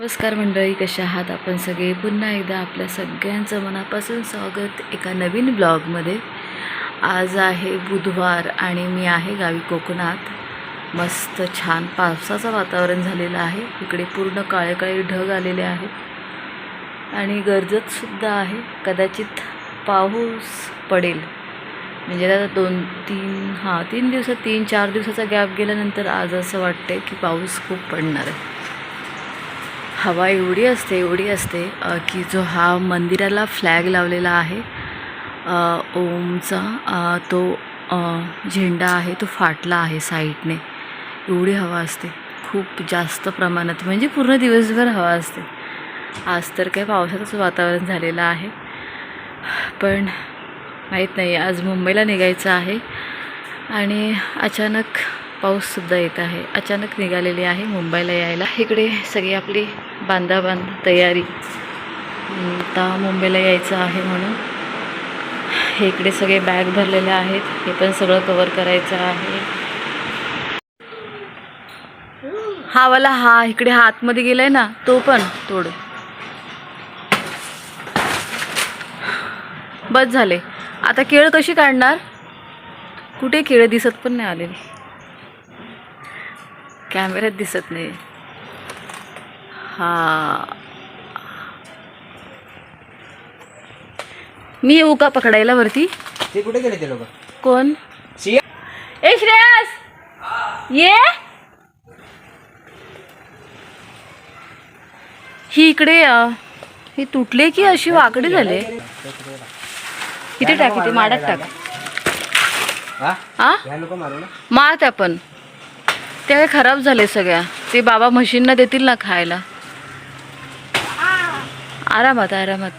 नमस्कार मंडळी कशा आहात आपण सगळे? पुन्हा एकदा आपल्या सगळ्यांचं मनापासून स्वागत एका नवीन ब्लॉगमध्ये. आज आहे बुधवार आणि मी आहे गावी कोकणात. मस्त छान पावसाचं वातावरण झालेलं आहे. इकडे पूर्ण काळे काळे ढग आलेले आहेत. आणि गरजतसुद्धा आहे. कदाचित पाऊस पडेल. म्हणजे आता दोन तीन हां तीन दिवसात तीन चार दिवसाचा गॅप गेल्यानंतर आज असं वाटते की पाऊस खूप पडणार आहे. हवा एवढी असते एवढी असते की जो हा मंदिराला फ्लॅग लावलेला आहे ओमचा तो झेंडा आहे तो फाटला आहे साईडने. एवढी हवा असते खूप जास्त प्रमाणात म्हणजे पूर्ण दिवसभर हवा असते. आज तर काय पावसाचंच वातावरण झालेलं आहे. पण माहीत नाही. आज मुंबईला निघायचं आहे आणि अचानक पाऊससुद्धा येत आहे. अचानक निघालेली आहे मुंबईला यायला. इकडे सगळी आपली बांधा बांध तयारी. आता मुंबईला यायचं आहे म्हणून. हे इकडे सगळे बॅग भरलेले आहेत. हे पण सगळं कवर करायचं आहे. हा वाला हा इकडे हा आतमध्ये गेलाय ना तो पण तोड. बस झाले. आता केळ कशी काढणार? कुठे केळं दिसत पण नाही आलेली. कॅमेऱ्यात दिसत नाही. हा. मी येऊ का पकडायला वरती? ते कुठे गेले ते लोक? कोण? ए श्रेयस! ये! ही इकडे अ, ही तुटले की अशी वाकडी झाले? इथे टाक इथे माडात टाक. हा? हा? ह्या लोक मारू ना मार त्या पण त्या काय खराब झाले सगळ्या. ते बाबा म्हशींना देतील ना खायला. आरामात आरामात.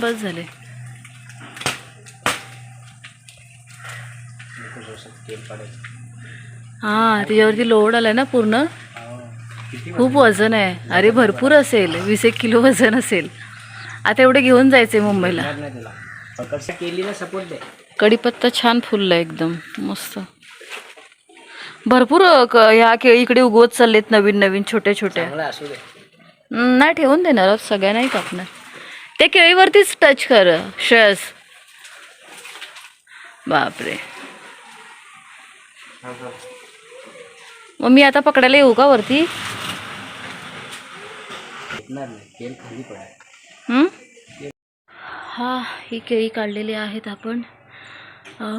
बस झाले. हा त्याच्यावरती लोड आलाय ना पूर्ण. किती खूप वजन आहे. अरे भरपूर असेल. वीस एक किलो वजन असेल. आता एवढे घेऊन जायचे मुंबईला. कढीपत्ता छान फुलला एकदम. मस्त. भरपूर ह्या केळी इकडे उगवत चाललेत नवीन नवीन छोट्या छोट्या. नाही ठेवून देणार सगळ्या नाही कापणार. ते केळीवरतीच टच कर श्रेयस. बापरे. मग मी आता पकडायला येऊ का वरती? भेटणार नाही तेल खाली हं? हा केळी काढलेली आहेत आपण.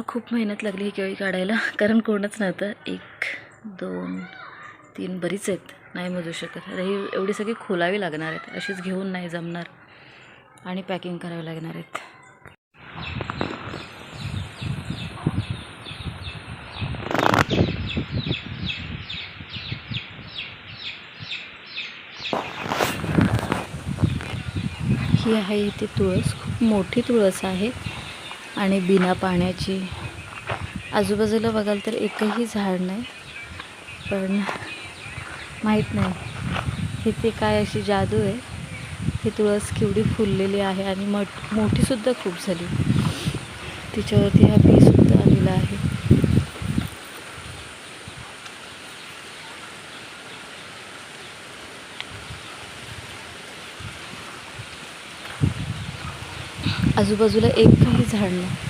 खूप मेहनत लागली ही केळी काढायला कारण कोणच नव्हतं. एक दोन तीन बरीच आहेत. नाही मोजू शकत. आता ही एवढी सगळी खोलावी लागणार आहेत. अशीच घेऊन नाही जमणार. आणि पॅकिंग करावी लागणार आहेत. ही आहे इथे तुळस खूप मोठी तुळस आहे आणि बिना पाण्याची. आजूबाजूला बघाल तर एकही झाड नाही पण माहीत नाही इथे काय अशी जादू आहे. ही तुळस केवढी फुललेली आहे आणि मठ मोठीसुद्धा खूप झाली. तिच्यावरती हा बीसुद्धा आलेला आहे. आजूबाजूला एकही झाड नाही.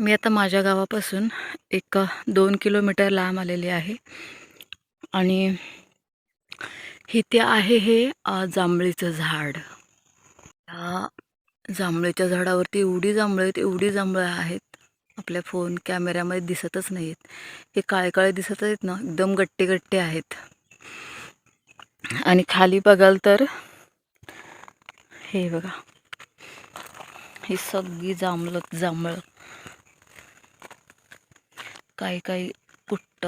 मी आता माझ्या गावापासून एक दोन किलोमीटर लांब आलेली आहे. आणि इथे आहे हे जांभळीचं झाड. या जांभळीच्या झाडावरती एवढी जांभळं आहेत एवढी जांभळं आहेत. आपल्या फोन कॅमेऱ्यामध्ये दिसतच नाही आहेत हे काळे काळे दिसत आहेत ना एकदम गट्टे गट्टे आहेत. आणि खाली बघाल तर हे बघा. ही सगळी जांभळत जांभळं. काही काही पुट्ट.